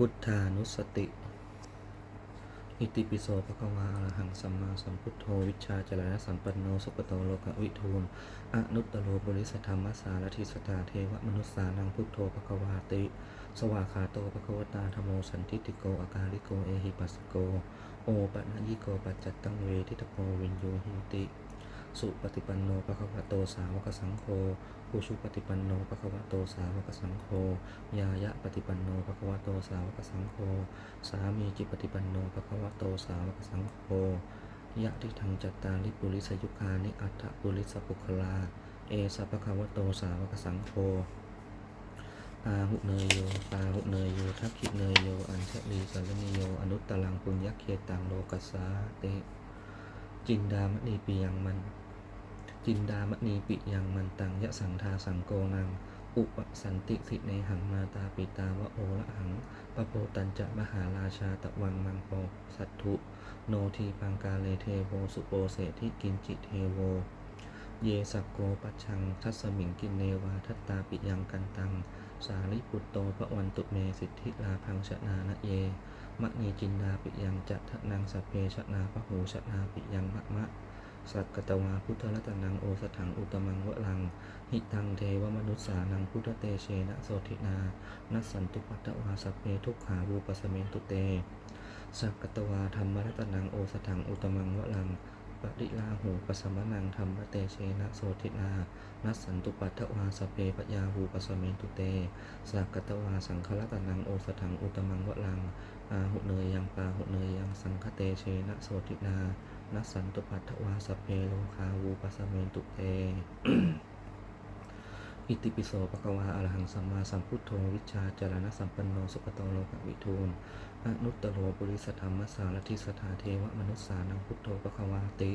พุทธานุสติ อิติปิโสภะควาอรหังสัมมาสัมพุทโธ วิชาจรณสัมปันโน สุปโตโลกวิทูลอนุตตโลบริสธรรมสารทิสตาเทวมนุสสานังพุทโธภะควาติ สวากขาโตภะควตาธรมโมสันทิติโกอาการิโก เอหิปัสโก โอปะนะยิโกปัจจัตตังเวทิตโพวินโยหิติ สุปฏิปันโนภะคะวะโตสาวกสังโฆอุชุปฏิปันโนภะคะวะโตสาวกสังโฆยายะปฏิปันโนภะคะวะโตสาวกสังโฆสามีจิปฏิปันโนภะคะวะโตสาวกสังโฆยะทิทังจัตตาลิปุริสยุคานิอัฏฐปุริสปุคลา เอสภะคะวะโตสาวกสังโฆอาหุเนยโยปาหุเนยโยทักขิเนยโย อัญชลีกัลนิโย อนุตตลังปุญญเคตังโลกัสสาเต จินดามณีปียังมัน จินดามณีปิยังมันตังยะสังทาสังโกนัง อุปสันติสิเนหังมาตาปิตาวะโอละหังปะโปตัญจะมหาราชาตะวังมังโปสัตถุโนทีปังกาเลเทโวสุโปเสทิกินจิเทโว เยสักโกปัชังทัสสมิงกินเนวาทัตตาปิยังกันตัง สาลิปุตโตพระวันตุเมสิทธิลาพังชนะนะเยมะนีจินดาปิยังจะทนังสพเพชนาพหูชนาปิยังมะมะ สักกตวาพุทธรัตนังโอสถังอุตมังวะลัง หิตังเทวมนุษสานังพุทธเตเชนะโสธินา นัสสันตุปัตตวาสัพเพทุกขาวูปสเมนตุเต สักกตวาธรรมรัตนังโอสถังอุตมังวะลังปริลาหูปสมนังธรรมเตเชนะโสธินา นัสสันตุปัตถวาสพเพปยาหูปสเมนตุเต สักกตวาสังฆรัตนังโอสถังอุตมังวะลังอาหุเนยยังปาหุเนยยังสังคเตเชนะโสตินา นัสสันตุปัตถวาสเพโลคาวูปัสเมนตุเต อิติปิโสปะคะวาอรหังสัมมาสัมพุทโธวิชาจารณสัมปันโนสุปโตโลกวิทูลอนุตตโลปุริสธรรมสารทิสถาเทวมนุสสานังพุทโธปะคะวาติ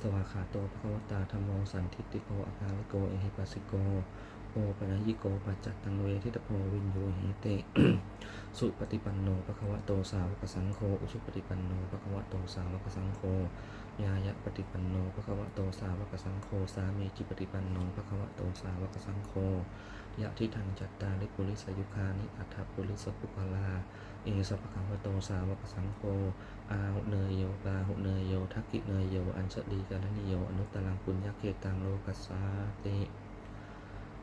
สวาขาโตภะคะวตาธรรมโมสันทิติโกอาการโกเอหิปัสสิโกโอปะนะยิโกปัจจัตตังเวทิตโพวินโยหิเต สุปฏิปันโนภะคะวะโตสาวกสังโฆ อุชุปฏิปันโนภะคะวะโตสาวกสังโฆ ยายะปฏิปันโนภะคะวะโตสาวกสังโฆ สามีจิปฏิปันโนภะคะวะโตสาวกสังโฆ ยะทิทังจัตตาลิปุริสยุคานิอัฏฐปุริสปุคลา เอสะภะคะวะโตสาวกสังโฆ อาหุเนยโยปาหุเนยโยทักกิเนยโย อัญชลีกาลนิโย อนุตตลังปุญญเกตังโลกัสสาติ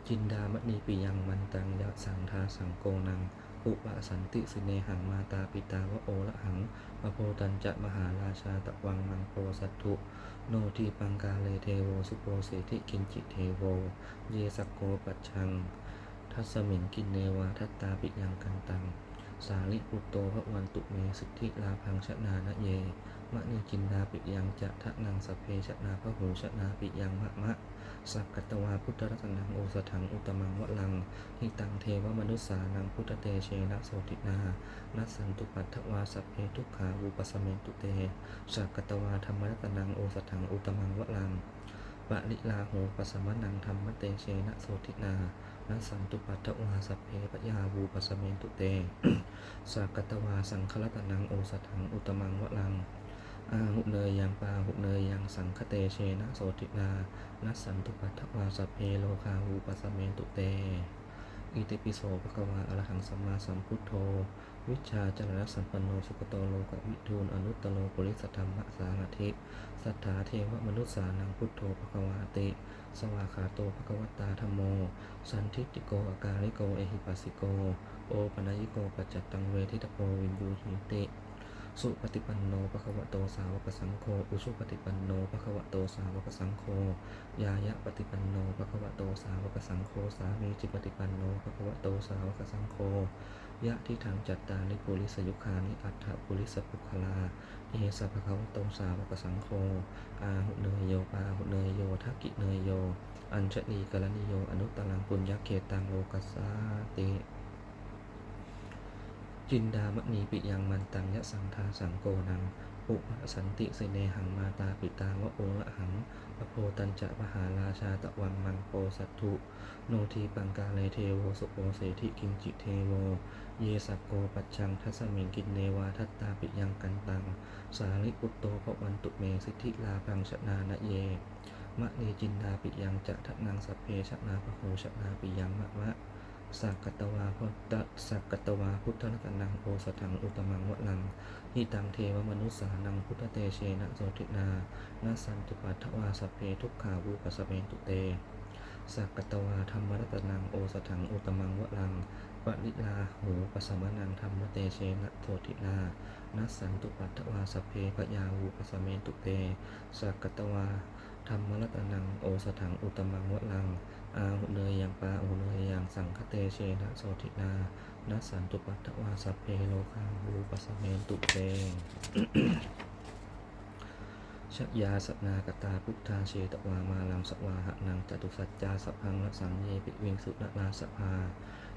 จินดามณีปิยังมันตังยะสังทาสังโกนัง อุปสันติสิเนหังมาตาปิตาวะโอละหังปะโพตันจะมหาราชาตะวังมังโพสัตถุ โนทีปังกาเลเทโวสุโปเสธิกินจิเทโว เยสกโกปัจชัง ทัสสมิงกินเนวาทัตตาปิยังกันตัง สาลิปุตโตพระวันตุเมสิทธิลาพังชนานะเย มะนีจินดาปิยังจะทะนังสเพชนาพระหูชนาปิยังมะมะ สักกัตตวาพุทธรัตนังโอสถังอุตมังวะลังหิตังเทวมนุสสานังพุทธเตเชนะโสตินานัสันตุปัตถวาสเพทุกขาวูปสเมนตุเตสักกัตตวาธรรมรัตนังโอสถังอุตมังวะลัง ปะลิลาโหปสมะนังธรรมเตเชนะโสตินานัสสันตุปัตตวาสัพเพปยาวูปสเมนตุเตสักกัตวาสังฆรัตนังโอสถังอุตมังวะลังอาหุเนยยังปาหุเนยยังสังคเตเชนะโสตินานัสสันตุปัตตวาสัพเพโลคาหูปัสสเมนตุเต อิติปิโสภะคะวาอะระหังสัมมาสัมพุทโธ วิชาจารณสัมปันโนสุขโตโลกวิทูลอนุตตโลปุริสธรรมสารทิสัทธาเทวมนุษสานังพุทโธภะคะวาติ สวาขาโตภะคะวตาธรรมโม สันทิติโกอาการิโกเอหิปัสสิโก โอปะนยิโกปัจจัตตังเวทิตโพวินยูหิติ สุปฏิปันโนภะคะวะโตสาวกสังโฆ อุชุปฏิปันโนภะคะวะโตสาวกสังโฆ ยายะปฏิปันโนภะคะวะโตสาวกสังโฆ สามีจิปฏิปันโนภะคะวะโตสาวกสังโฆ ยะที่ทางจัตตานิปุริสยุคานิอัฏฐปุริสปุคลา เอสะภะคะวะโตสาวกสังโฆ อาหุเนยโยปาหุเนยโยทักกิเนยโย อัญชลีกาลนิโย อนุตตลังปุญญเกตังโลกัสสาติ จินดามณีปิยังมันตังยะสังทาสังโกนัง อุปสันติเสเนหังมาตาปิตาวะโอละหังปโพตัญจะมหาราชาตะวังมังโปสัตถุ โนทีปังกาเลเทโวสุโปเสธิกินจิเทโว เยสักโกปัจชังทัสมิงกินเนวาทัตตาปิยังกันตัง สาลิปุตโตภวันตุเมสิทธิลาพังชนานะเยมะนีจินดาปิยังจะทะนังสัพเพชนาพหูชนาปิยังมะมะ สักกตวาพุทธสักกตวาพุทธรัตนังโอสถังอุตมังวะลังหิตังเทวมนุสสานังพุทธเตเชนะโสตินานาสันตุปัฏวาสเพทุกขาวูปสเมนตุเตสักกตวาธรรมรัตนังโอสถังอุตมังวะลังปริลาหูปสมนังธรรมเตเชนะโสตินานัสสันตุปัฏวาสเพปยาวูปสเมนตุเตสักกตวาธรรมรัตนังโอสถังอุตมังวะลัง อาหุเนยยางปาอุเนยยางสังคเตเชนะโสตินานัสสันตุปัตตวาสัพเพโลคาหูปสเมนตุเตงชกยาสนากตาพุทธาเชตวามาลังสวาหะนังจตุสัจจาสัพพังละสังเยปิวิงสุนลาสภา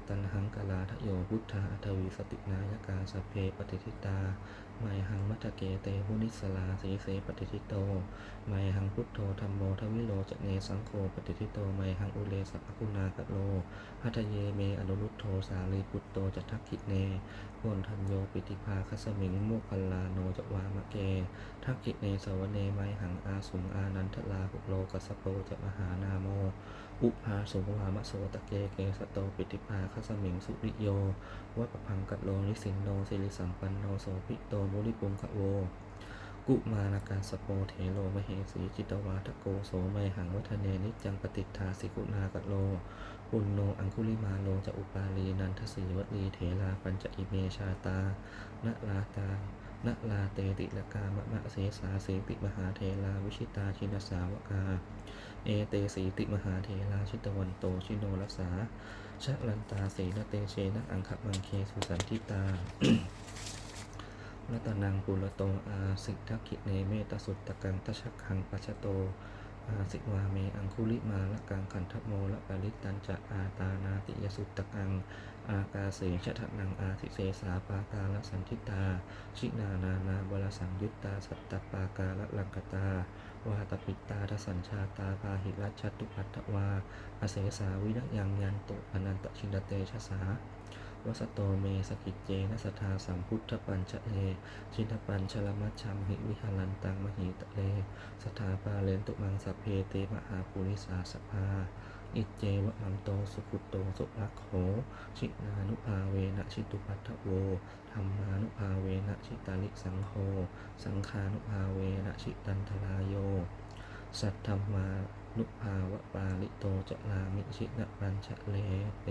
ตันหังกลาทะโยพุทธาทวีสตินายกาสเพปฏิทิตาไมหังมัทเกเตหุนิสลาสีเสปฏิทิโตไมหังพุทโธธรรมโมทวิโลจเนสังโฆปฏิทิโตไมหังอุเลสัพพคุณากโลหัตเยเมอนุรุตโธสาลีพุตโตจะทักขิเนโพนทันโยปิติภาคสมิงโมคคัลลาโนจวามะเก ทักขิเนสวเนไมหังอาสุงอานันทลาภุโลกัสโปจะมหานาโม อุปาสุวามะโสตะเกเกสโตปิติภาคสมิงสุริโยวัปพังกัตโลนิสินโนสิริสัมปันโนโสภิโตมุริปุงคะโว กุมารกาสโปเทโลมเหสีจิตวาทโกโสไมหังวัฒเนนิจังปฏิทาสิกุณากะโลปุณโนอังคุลิมาโลจะอุปาลีนันทสีวลีเถลาปัญจอิเมชาตานะลาตา นะลาเตติลกามะมะเสสาเสติมหาเทลาวิชิตาชินสาวกา เอเตสีติมหาเทลาชิตวันโตชิโนรัสาชะลันตาเสนเตเชนะอังคมังเคสุสันทิตารัตนังปุรโตอาสิทธกิเนเมตสุตตะกังตชักขังปัชโต อาสิวาเมอังคุลิมาละกังขันทโมละปริตันจะอาตานาติยสุตตะกัง อากาเสชะทะนังอาทิเสสาปาตาละสันทิตา ชินานานาบลสังยุตตาสัตตปากาละลังกตาวาตปิตาทสัญชาตาพาหิรัชตุปัตวา อเสสาวิรยังยันตุอนันตชินเตชะสา วสโตเมสกิจเจนะสทาสัมพุทธปัญชะเลชินปัญชลมัชชัมหิวิหารันตังมหิตะเล สถาปาเลนตุมังสัพเพเตมหาปุริสาสภา อิจเจวะมังโตสุขุตโตสุภักโข ชินานุภาเวนะชิตุปัฏโวธรรมานุภาเวนะชิตาลิสังโฆสังฆานุภาเวนะชิตันทลายโย สัทธรรมานุภาวะปาลิโตจะลามิชินะปัญชะเลเต